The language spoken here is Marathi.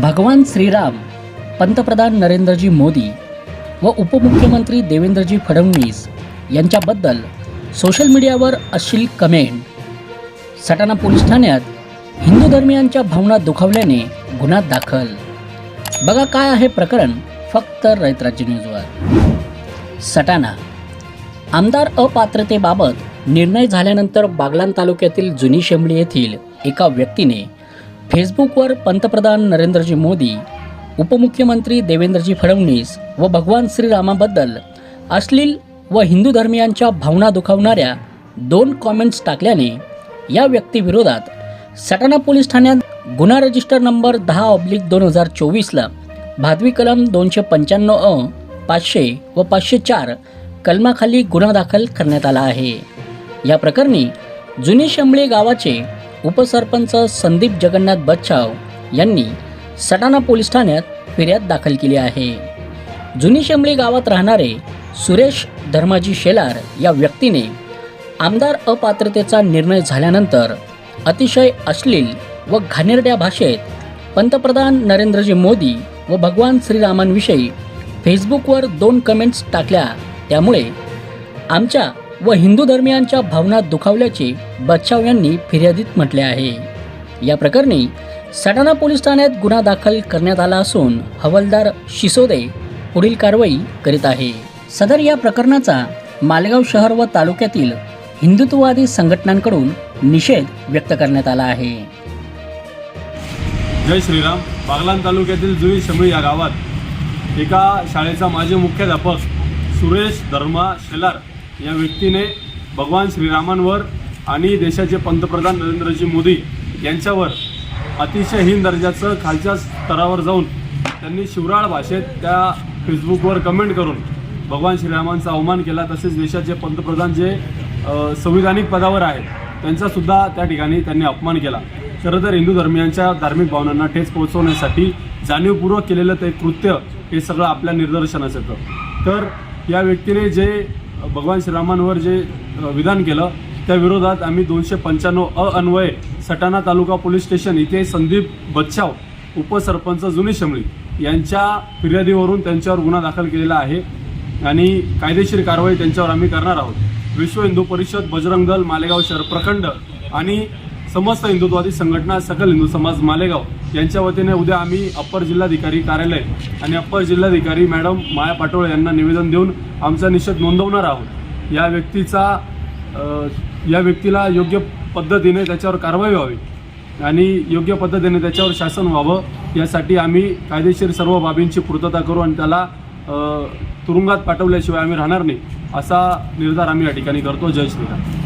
भगवान श्रीराम पंतप्रधान नरेंद्रजी मोदी व उपमुख्यमंत्री देवेंद्रजी फडणवीस यांच्याबद्दल सोशल मीडियावर अश्लील कमेंट सटाणा पोलीस ठाण्यात हिंदू धर्मियांच्या भावना दुखावल्याने गुन्हा दाखल. बघा काय आहे प्रकरण फक्त रैतराज्य न्यूजवर सटाणा. आमदार अपात्रतेबाबत निर्णय झाल्यानंतर बागलाण तालुक्यातील जुनी शेंबडी येथील एका व्यक्तीने फेसबुकवर पंतप्रधान नरेंद्रजी मोदी उपमुख्यमंत्री देवेंद्रजी फडणवीस व भगवान श्रीरामाबद्दल अश्लील व हिंदू धर्मियांच्या भावना दुखावणाऱ्या दोन कॉमेंट्स टाकल्याने या व्यक्तीविरोधात सटाणा पोलीस ठाण्यात गुन्हा रजिस्टर नंबर दहा ऑब्लिक दोन हजार चोवीसला भादवी कलम दोनशे पंच्याण्णव अ पाचशे व पाचशे चार कलमाखाली गुन्हा दाखल करण्यात आला आहे. या प्रकरणी जुने शंभळे गावाचे उपसरपंच संदीप जगन्नाथ बच्छाव यांनी सटाणा पोलीस ठाण्यात फिर्याद दाखल केली आहे. जुनी शंभळी गावात राहणारे सुरेश धर्माजी शेलार या व्यक्तीने आमदार अपात्रतेचा निर्णय झाल्यानंतर अतिशय अश्लील व घाणेरड्या भाषेत पंतप्रधान नरेंद्रजी मोदी व भगवान श्रीरामांविषयी फेसबुकवर दोन कमेंट्स टाकल्या. त्यामुळे आमच्या व हिंदू धर्मियांच्या भावना दुखावल्याचे बच्छाव यांनी फिर्यादीत म्हटले आहे. या प्रकरणी सटाणा पोलीस ठाण्यात गुन्हा दाखल करण्यात आला असून हवालदार शिसोदे पुढील कारवाई करीत आहे. सदर या प्रकरणाचा मालेगाव शहर व तालुक्यातील हिंदुत्ववादी संघटनांकडून निषेध व्यक्त करण्यात आला आहे. जय श्रीराम. बागलाण तालुक्यातील जुई शमळी या गावात एका शाळेचा माजी मुख्याध्यापक सुरेश धर्मा शेलार या व्यक्तीने भगवान श्रीरामांवर आणि देशाचे पंतप्रधान नरेंद्रजी मोदी यांच्यावर अतिशय हीन दर्जाचं खालच्या स्तरावर जाऊन त्यांनी शिवराळ भाषेत त्या फेसबुकवर कमेंट करून भगवान श्रीरामांचा अवमान केला. तसेच देशाचे पंतप्रधान जे संविधानिक पदावर आहेत त्यांचासुद्धा त्या ठिकाणी त्यांनी अपमान केला. खरं तर हिंदू धर्मियांच्या धार्मिक भावनांना ठेच पोहोचवण्यासाठी जाणीवपूर्वक केलेलं ते कृत्य हे सगळं आपल्या निदर्शनास येतं तर या व्यक्तीने जे भगवान श्रीरामांवर जे विधान केलं त्या विरोधात आम्ही दोनशे पंच्याण्णव अ अन्वये सटाणा तालुका पोलीस स्टेशन इथे संदीप बच्छाव उपसरपंच जुनी शमळी यांच्या फिर्यादीवरून त्यांच्यावर गुन्हा दाखल केलेला आहे आणि कायदेशीर कारवाई त्यांच्यावर आम्ही करणार आहोत. विश्व हिंदू परिषद बजरंग दल मालेगाव शहर प्रखंड आणि समस्त हिंदुत्ववादी संघटना सकल हिंदू समाज मालेगाव यांच्या वतीने उद्या आम्ही अप्पर जिल्हाधिकारी कार्यालय आणि अप्पर जिल्हाधिकारी मॅडम माया पाटोळे यांना निवेदन देऊन आमचा निषेध नोंदवणार आहोत. या व्यक्तीचा या व्यक्तीला योग्य पद्धतीने त्याच्यावर कारवाई व्हावी आणि योग्य पद्धतीने त्याच्यावर शासन व्हावं यासाठी आम्ही कायदेशीर सर्व बाबींची पूर्तता करू आणि त्याला तुरुंगात पाठवल्याशिवाय आम्ही राहणार नाही असा निर्धार आम्ही या ठिकाणी करतो. जय श्रीराम.